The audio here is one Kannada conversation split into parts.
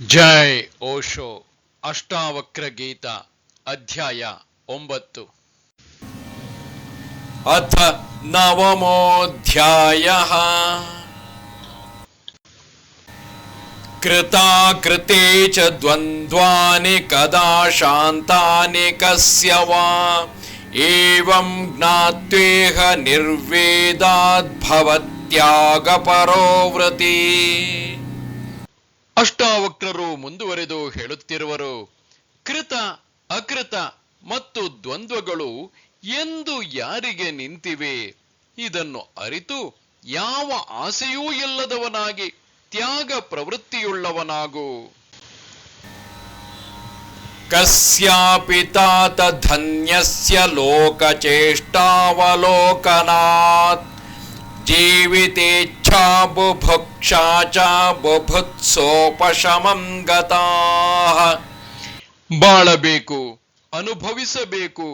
ಜೈ ಓಶೋ ಅಷ್ಟಾವಕ್ರ ಗೀತ ಅಧ್ಯಾಯ ಒಂಬತ್ತು ಅಥ ನವಮೋಧ್ಯಾಯ ಕೃತಾಕೃತೆ ಚ ದ್ವಂದ್ವಾನಿ ಕದಾ ಶಾಂತಾನಿ ಕಸ್ಯ ವಾ ಏವಂ ಜ್ಞಾತ್ವೇಹ ನಿರ್ವೇದಾದ್ಭವತ್ಯಾಗಪರೋವ್ರತಿ ಅಷ್ಟಾವಕ್ರರು ಮುಂದುವರೆದು ಹೇಳುತ್ತಿರುವರು. ಕೃತ, ಅಕೃತ ಮತ್ತು ದ್ವಂದ್ವಗಳು ಎಂದು ಯಾರಿಗೆ ನಿಂತಿವೆ? ಇದನ್ನು ಅರಿತು ಯಾವ ಆಸೆಯೂ ಇಲ್ಲದವನಾಗಿ ತ್ಯಾಗ ಪ್ರವೃತ್ತಿಯುಳ್ಳವನಾಗು. ಕಸ್ಯಾಪಿತಾತ ಧನ್ಯಸ್ಯ ಲೋಕಚೇಷ್ಟಾವಲೋಕನಾತ್ ಜೀವಿತೇಚ್ಛಾ ಬುಭುಕ್ बुभुक्षा च बुभुत्सोपशमं गताः ಬಾಳಬೇಕು ಅನುಭವಿಸಬೇಕು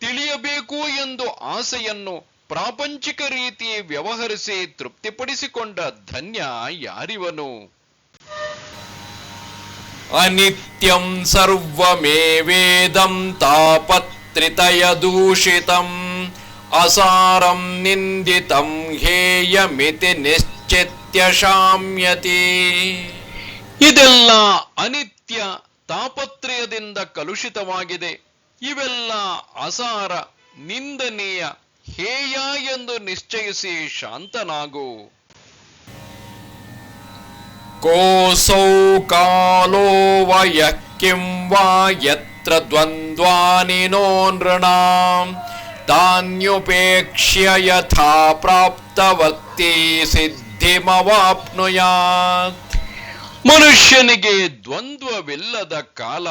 ತಿಳಿಯಬೇಕು ಎಂದು ಆಸೆಯನ್ನು ಪ್ರಾಪಂಚಿಕ ರೀತಿ ವ್ಯವಹರಿಸಿ ತೃಪ್ತಿಪಡಿಸಿಕೊಂಡ ಧನ್ಯ ಯಾರಿವನು अनित्यं सर्वमेवेदं तापत्रितयदूषितम् असारं निन्दितं हेयमिति निश्चित्य ನಿತ್ಯಶಾಮ್ಯತಿ. ಇದೆಲ್ಲ ಅನಿತ್ಯ ತಾಪತ್ರಯದಿಂದ ಕಲುಷಿತವಾಗಿದೆ. ಇವೆಲ್ಲ ಅಸಾರ ನಿಂದನೀಯ ಹೇಯ ಎಂದು ನಿಶ್ಚಯಿಸಿ ಶಾಂತನಾಗು. ಕೋಸೌ ಕಾಲೋ ವಯ ಕಿಂ ಯತ್ರ ದ್ವಂದ್ವಾನಿ ನೋ ತಾನ್ಯುಪೇಕ್ಷ್ಯ ಯಥಾ ಪ್ರಾಪ್ತವತ್ತಿ ಸಿದ್ಧ ಸ್ಥಿತಿಮವಾಪ್ನುಯಾತ್ ಮನುಷ್ಯನಿಗೆ ದ್ವಂದ್ವವಿಲ್ಲದ ಕಾಲ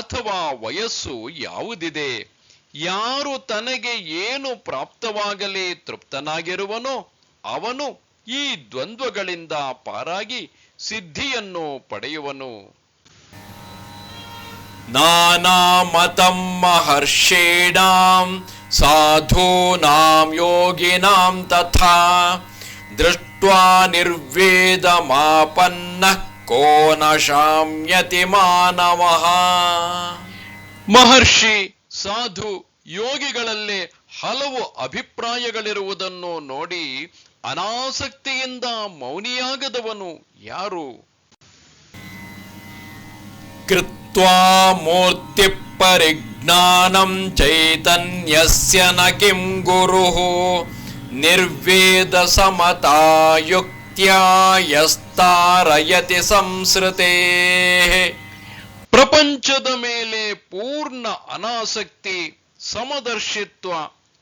ಅಥವಾ ವಯಸ್ಸು ಯಾವುದಿದೆ? ಯಾರು ತನಗೆ ಏನು ಪ್ರಾಪ್ತವಾಗಲಿ ತೃಪ್ತನಾಗಿರುವನೋ ಅವನು ಈ ದ್ವಂದ್ವಗಳಿಂದ ಪಾರಾಗಿ ಸಿದ್ಧಿಯನ್ನು ಪಡೆಯುವನು. ನಾನಾ ಮತಂ ಮಹರ್ಷೇಣಾಂ, ಸಾಧೂನಾಂ ಯೋಗಿನಾಂ ತಥಾ. दृष्ट्वा निर्वेदमापन्नः को न शाम्यति मानवः ಮಹರ್ಷಿ ಸಾಧು ಯೋಗಿಗಳಲ್ಲೇ ಹಲವು ಅಭಿಪ್ರಾಯಗಳಿರುವುದನ್ನು ನೋಡಿ ಅನಾಸಕ್ತಿಯಿಂದ ಮೌನಿಯಾಗದವನು ಯಾರು कृत्वा मूर्तिपरिज्ञानं चैतन्यस्य न किं गुरुः निर्वेदसमता ನಿರ್ವೇದಸಮತಾಯುಕ್ತ್ಯಾ ಯಸ್ತಾರಯತಿ ಸಂಸೃತೆ. ಪ್ರಪಂಚದ ಮೇಲೆ ಪೂರ್ಣ ಅನಾಸಕ್ತಿ, ಸಮದರ್ಶಿತ್ವ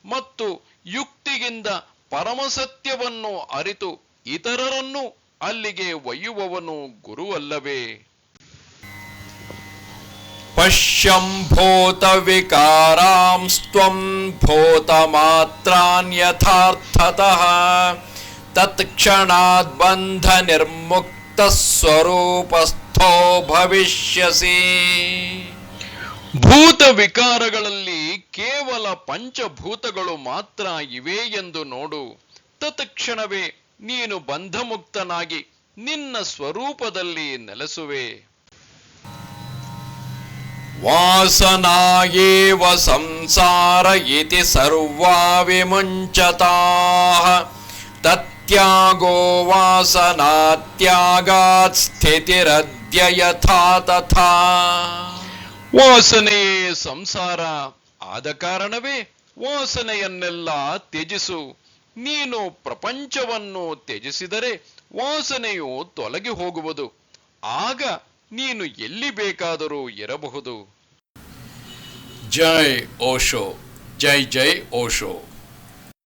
ಮತ್ತು ಯುಕ್ತಿಗಿಂದ ಪರಮಸತ್ಯವನ್ನು ಅರಿತು ಇತರರನ್ನು ಅಲ್ಲಿಗೆ ಒಯ್ಯುವವನು ಗುರುವಲ್ಲವೇ. पश्यं भूतविकारांस्त्वं भूतमात्रान् यथार्थतः तत्क्षणात् बन्धनिर्मुक्तः स्वरूपस्थो भविष्यसि ಭೂತ ವಿಕಾರಗಳಲ್ಲಿ ಕೇವಲ ಪಂಚಭೂತಗಳು ಮಾತ್ರ ಇವೆ ಎಂದು ನೋಡು ತತ್ಕ್ಷಣವೇ ನೀನು ಬಂಧಮುಕ್ತನಾಗಿ ನಿನ್ನ ಸ್ವರೂಪದಲ್ಲಿ ನೆಲೆಸುವೆ ವಾಸನಾಯೇವ ಸಂಸಾರ ಇತಿ ಸರ್ವಾ ವಿಮುಂಚತಾಃ ತತ್ಯಾಗೋ ವಾಸನಾತ್ಯಾಗಾತ್ ಸ್ಥಿತಿರದ್ಯ ಯಥಾ ತಥಾ. ವಾಸನೆ ಸಂಸಾರ ಆದ ಕಾರಣವೇ ವಾಸನೆಯನ್ನೆಲ್ಲ ತ್ಯಜಿಸು. ನೀನು ಪ್ರಪಂಚವನ್ನು ತ್ಯಜಿಸಿದರೆ ವಾಸನೆಯು ತೊಲಗಿ ಹೋಗುವುದು. ಆಗ ನೀನು ಎಲ್ಲಿ ಬೇಕಾದರೂ ಇರಬಹುದು. ಜೈ ಓಶೋ ಜೈ ಜೈ ಓಶೋ.